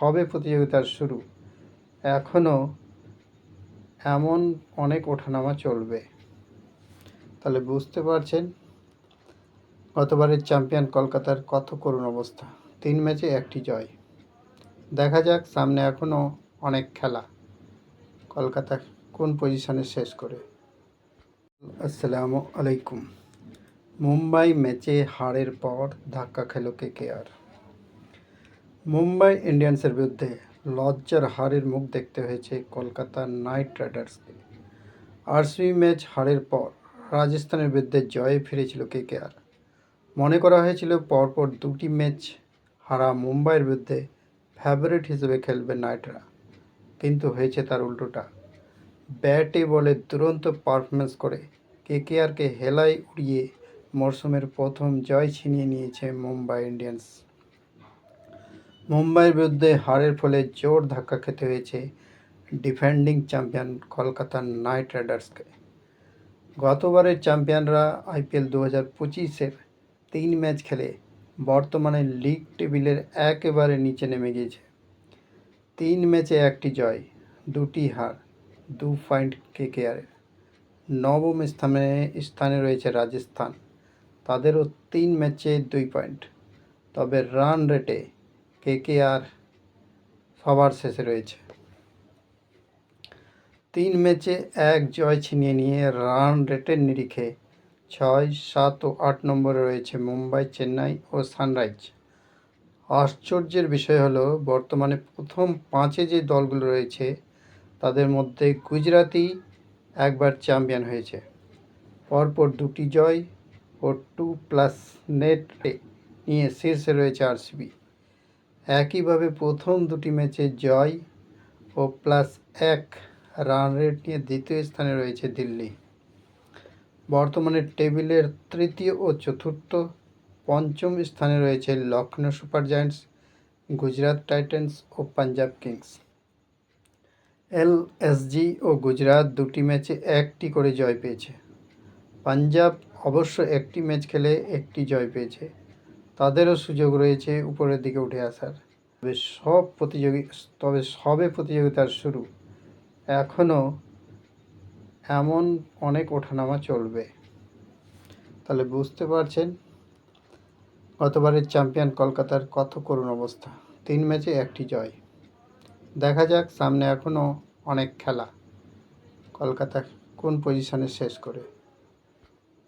সবে প্রতিযোগিতার শুরু। এখনও এমন অনেক ওঠানামা চলবে। তাহলে বুঝতে পারছেন? গতবারের চ্যাম্পিয়ন কলকাতার কত করুণ অবস্থা। তিন ম্যাচে একটি জয়। দেখা যাক, সামনে এখনও অনেক খেলা। কলকাতা কোন পজিশনে শেষ করে? আসসালামু আলাইকুম। মুম্বাই ম্যাচে হারের পর ধাক্কা খেলো খেল কেকেআর মুম্বাই ইন্ডিয়ান্সের বিরুদ্ধে লজ্জার হারের মুখ দেখতে হয়েছে কলকাতা নাইট রাইডার্সকে আরসিবি ম্যাচ হারের পর রাজস্থানের বিরুদ্ধে জয়ে ফিরেছিল কেকেআর মনে করা হয়েছিল পরপর দুটি ম্যাচ হারা মুম্বাইয়ের বিরুদ্ধে ফেভারিট হিসেবে খেলবে নাইটরা। কিন্তু হয়েছে তার উল্টোটা। ব্যাটে বলে দুরন্ত পারফরমেন্স করে কেকেআরকে হেলায় উড়িয়ে মরশুমের প্রথম জয় ছিনিয়ে নিয়েছে মুম্বাই ইন্ডিয়ান্স। মুম্বাইয়ের বিরুদ্ধে হারের ফলে জোর ধাক্কা খেতে হয়েছে ডিফেন্ডিং চ্যাম্পিয়ন কলকাতার নাইট রাইডার্সকে। গতবারের চ্যাম্পিয়নরা আইপিএল দু হাজার পঁচিশের তিন ম্যাচ খেলে বর্তমানে লিগ টেবিলের একেবারে নিচে নেমে গিয়েছে। তিন ম্যাচে একটি জয়, দুটি হার, দু পয়েন্ট কে কেকেআরের নবম স্থানে স্থানে রয়েছে রাজস্থান। তাদেরও তিন ম্যাচে দুই পয়েন্ট। তবে রান রেটে কেকেআর সবার শেষে রয়েছে। তিন ম্যাচে এক জয় ছিনিয়ে নিয়ে রান রেটের নিরিখে ছয়, সাত ও আট নম্বরে রয়েছে মুম্বাই, চেন্নাই ও সানরাইজ। আশ্চর্যের বিষয় হলো, বর্তমানে প্রথম পাঁচে যে দলগুলো রয়েছে, তাদের মধ্যে গুজরাতি একবার চ্যাম্পিয়ন হয়েছে। পরপর দুটি জয় ও টু প্লাস নেট নিয়ে শীর্ষে রয়েছে আরসিবি। একইভাবে প্রথম দুটি ম্যাচে জয় ও প্লাস এক রান রেট নিয়ে দ্বিতীয় স্থানে রয়েছে দিল্লি। বর্তমানে টেবিলের তৃতীয় ও চতুর্থ পঞ্চম স্থানে রয়েছে Lucknow super giants, Gujarat titans ও পাঞ্জাব কিংস। এলএসজি ও গুজরাট দুটি ম্যাচে একটি করে জয় পেয়েছে। পাঞ্জাব অবশ্য একটি ম্যাচ খেলে একটি জয় পেয়েছে। তাদেরও সুযোগ রয়েছে উপরের দিকে উঠে আসার। তবে সব প্রতিযোগী তবে সবে প্রতিযোগিতার শুরু। এখনও এমন অনেক ওঠানামা চলবে। তাহলে বুঝতে পারছেন? গতবারের চ্যাম্পিয়ন কলকাতার কত করুণ অবস্থা। তিন ম্যাচে একটি জয়। দেখা যাক, সামনে এখনও অনেক খেলা। কলকাতা কোন পজিশনে শেষ করে?